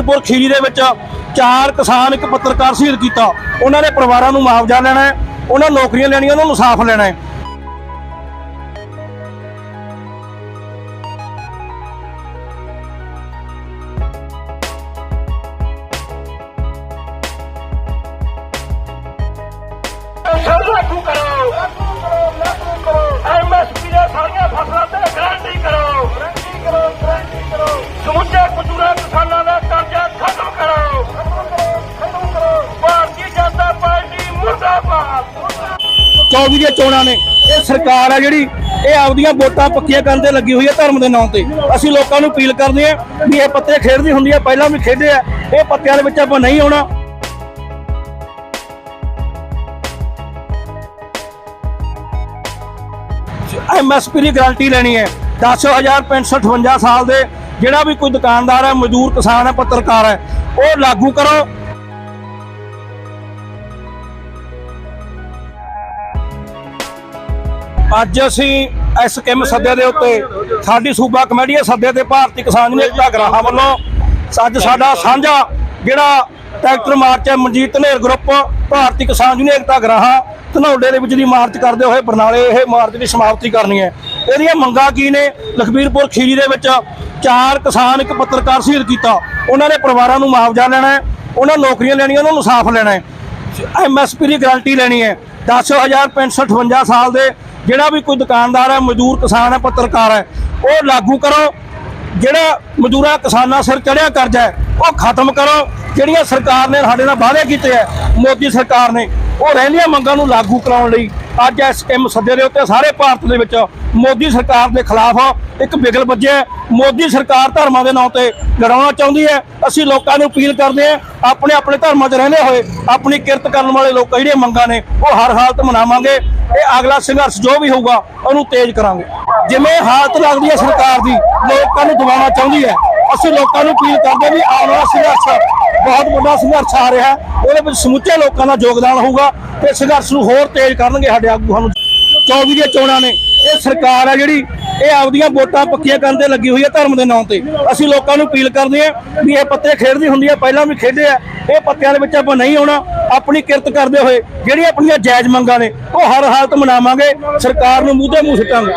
ਲਖਬੀਰਪੁਰ ਖੀਰੀ ਦੇ ਵਿੱਚ ਚਾਰ ਕਿਸਾਨ, ਇੱਕ ਪੱਤਰਕਾਰ ਸ਼ਹੀਦ ਕੀਤਾ। ਉਹਨਾਂ ਦੇ ਪਰਿਵਾਰਾਂ ਨੂੰ ਮੁਆਵਜ਼ਾ ਲੈਣਾ ਹੈ, ਉਹਨਾਂ ਨੌਕਰੀਆਂ ਲੈਣੀਆਂ, ਉਹਨਾਂ ਨੂੰ ਇਨਸਾਫ ਲੈਣਾ ਹੈ। ਸਰ ਲਾਗੂ ਕਰੋ ਲਾਗੂ ਕਰੋ ਲਾਗੂ ਕਰੋ। ਐਮਐਸਪੀ ਦੀਆਂ 24 ਦੀਆਂ ਚੋਣਾਂ ਨੇ। ਇਹ ਸਰਕਾਰ ਹੈ ਜਿਹੜੀ, ਇਹ ਆਪਦੀਆਂ ਵੋਟਾਂ ਪੱਕੀਆਂ ਕਰਨ ਤੇ ਲੱਗੀ ਹੋਈ ਹੈ ਧਰਮ ਦੇ ਨਾਂ ਤੇ। ਅਸੀਂ ਲੋਕਾਂ ਨੂੰ ਅਪੀਲ ਕਰਦੇ ਹਾਂ ਵੀ ਇਹ ਪੱਤੇ ਖੇਡਦੀ ਹੁੰਦੀ ਹੈ ਪਹਿਲਾਂ ਵੀ ਖੇਡੇ ਆ, ਇਹ ਪੱਤਿਆਂ ਦੇ ਵਿੱਚ ਆਪਾਂ ਨਹੀਂ ਆਉਣਾ। ਐਮਐਸਪੀ ਦੀ ਗਾਰੰਟੀ ਲੈਣੀ ਹੈ। 10000 ਪੈਨਸ਼ਨ 58 ਸਾਲ ਦੇ ਜਿਹੜਾ ਵੀ ਕੋਈ ਦੁਕਾਨਦਾਰ ਹੈ, ਮਜ਼ਦੂਰ, ਕਿਸਾਨ ਹੈ, ਪੱਤਰਕਾਰ ਹੈ, ਉਹ ਲਾਗੂ ਕਰੋ। ਅੱਜ ਅਸੀਂ ਇਸ ਕਿਮ ਸੱਦੇ ਦੇ ਉੱਤੇ ਸਾਡੀ ਸੂਬਾ ਕਮੇਟੀ ਦੇ ਸੱਦੇ ਤੇ ਭਾਰਤੀ ਕਿਸਾਨ ਯੂਨੀਅਨ ਏਕਤਾ ਗਰਾਹਾਂ ਵੱਲੋਂ। ਅੱਜ ਸਾਡਾ ਸਾਂਝਾ ਜਿਹੜਾ ਟਰੈਕਟਰ ਮਾਰਚ ਹੈ, ਮਨਜੀਤ ਧਨੇਰ ਗਰੁੱਪ, ਭਾਰਤੀ ਕਿਸਾਨ ਯੂਨੀਅਨ ਏਕਤਾ ਗਰਾਹਾਂ ਧਨੌਲੇ ਦੇ ਵਿੱਚ ਦੀ ਮਾਰਚ ਕਰਦੇ ਹੋਏ ਬਰਨਾਲੇ ਇਹ ਮਾਰਚ ਦੀ ਸਮਾਪਤੀ ਕਰਨੀ ਹੈ। ਇਹਦੀਆਂ ਮੰਗਾਂ ਕੀ ਨੇ? ਲਖਬੀਰਪੁਰ ਖੀਰੀ ਦੇ ਵਿੱਚ ਚਾਰ ਕਿਸਾਨ, ਇੱਕ ਪੱਤਰਕਾਰ ਸ਼ਹੀਦ ਕੀਤਾ। ਉਹਨਾਂ ਦੇ ਪਰਿਵਾਰਾਂ ਨੂੰ ਮੁਆਵਜ਼ਾ ਲੈਣਾ ਹੈ, ਉਹਨਾਂ ਨੌਕਰੀਆਂ ਲੈਣੀਆਂ, ਉਹਨਾਂ ਨੂੰ ਇਨਸਾਫ ਲੈਣਾ ਹੈ। ਐਮਐਸਪੀ ਦੀ ਗਾਰੰਟੀ ਲੈਣੀ ਹੈ। 10000 ਪੈਨਸ਼ਨ 58 ਸਾਲ ਦੇ ਜਿਹੜਾ ਵੀ ਕੋਈ ਦੁਕਾਨਦਾਰ ਹੈ, ਮਜ਼ਦੂਰ ਕਿਸਾਨ ਹੈ, ਪੱਤਰਕਾਰ ਹੈ, ਉਹ ਲਾਗੂ ਕਰੋ। ਜਿਹੜਾ ਮਜ਼ਦੂਰਾਂ ਕਿਸਾਨਾਂ ਸਿਰ ਚੜਿਆ ਕਰਜ਼ਾ ਹੈ, ਉਹ ਖਤਮ ਕਰੋ। ਜਿਹੜੀਆਂ ਸਰਕਾਰ ਨੇ ਸਾਡੇ ਨਾਲ ਵਾਅਦੇ ਕੀਤੇ ਹੈ, ਮੋਦੀ ਸਰਕਾਰ ਨੇ, ਉਹ ਰਹਿੰਦੀਆਂ ਮੰਗਾਂ ਨੂੰ ਲਾਗੂ ਕਰਾਉਣ ਲਈ ਅੱਜ ਇਸ ਕਿਮ ਸੱਦੇ ਦੇ ਉੱਤੇ ਸਾਰੇ ਭਾਰਤ ਦੇ ਵਿੱਚ ਮੋਦੀ ਸਰਕਾਰ ਦੇ ਖਿਲਾਫ ਇੱਕ ਬਿਗਲ ਵੱਜਿਆ ਮੋਦੀ ਸਰਕਾਰ ਧਰਮਾਂ ਦੇ ਨਾਂ ਤੇ ਲੜਾਉਣਾ ਚਾਹੁੰਦੀ ਹੈ। ਅਸੀਂ ਲੋਕਾਂ ਨੂੰ ਅਪੀਲ ਕਰਦੇ ਹਾਂ, ਆਪਣੇ ਆਪਣੇ ਧਰਮਾਂ 'ਚ ਰਹਿੰਦੇ ਹੋਏ ਆਪਣੀ ਕਿਰਤ ਕਰਨ ਵਾਲੇ ਲੋਕ ਜਿਹੜੀਆਂ ਮੰਗਾਂ ਨੇ, ਉਹ ਹਰ ਹਾਲਤ ਮਨਾਵਾਂਗੇ ਇਹ ਅਗਲਾ ਸੰਘਰਸ਼ ਜੋ ਵੀ ਹੋਊਗਾ, ਉਹਨੂੰ ਤੇਜ਼ ਕਰਾਂਗੇ। ਜਿਵੇਂ ਹਾਲਤ ਲੱਗਦੀ ਹੈ ਸਰਕਾਰ ਦੀ, ਲੋਕਾਂ ਨੂੰ ਦਬਾਉਣਾ ਚਾਹੁੰਦੀ ਹੈ। ਅਸੀਂ ਲੋਕਾਂ ਨੂੰ ਅਪੀਲ ਕਰਦੇ ਵੀ ਆਉਣ ਵਾਲਾ ਸੰਘਰਸ਼ ਬਹੁਤ ਵੱਡਾ ਸੰਘਰਸ਼ ਆ ਰਿਹਾ ਉਹਦੇ ਵਿੱਚ ਸਮੁੱਚੇ ਲੋਕਾਂ ਦਾ ਯੋਗਦਾਨ ਹੋਊਗਾ ਤੇ ਸੰਘਰਸ਼ ਨੂੰ ਹੋਰ ਤੇਜ਼ ਕਰਨਗੇ ਸਾਡੇ ਆਗੂ ਸਾਨੂੰ। 24 ਦੀਆਂ ਚੋਣਾਂ ਨੇ। ਇਹ ਸਰਕਾਰ ਹੈ ਜਿਹੜੀ, ਇਹ ਆਪਦੀਆਂ ਵੋਟਾਂ ਪੱਕੀਆਂ ਕਰਨ ਤੇ ਲੱਗੀ ਹੋਈ ਹੈ ਧਰਮ ਦੇ ਨਾਂ ਤੇ। ਅਸੀਂ ਲੋਕਾਂ ਨੂੰ ਅਪੀਲ ਕਰਦੇ ਹਾਂ ਵੀ ਇਹ ਪੱਤੇ ਖੇਡਦੀ ਹੁੰਦੀ ਹੈ, ਪਹਿਲਾਂ ਵੀ ਖੇਡੇ ਆ। ਇਹ ਪੱਤਿਆਂ ਦੇ ਵਿੱਚ ਆਪਾਂ ਨਹੀਂ ਆਉਣਾ। ਆਪਣੀ ਕਿਰਤ ਕਰਦੇ ਹੋਏ, ਜਿਹੜੀਆਂ ਆਪਣੀਆਂ ਜਾਇਜ਼ ਮੰਗਾਂ ਨੇ, ਉਹ ਹਰ ਹਾਲਤ ਮਨਾਵਾਂਗੇ। ਸਰਕਾਰ ਨੂੰ ਮੂੰਹ ਤੇ ਮੂੰਹ ਸਿੱਟਾਂਗੇ।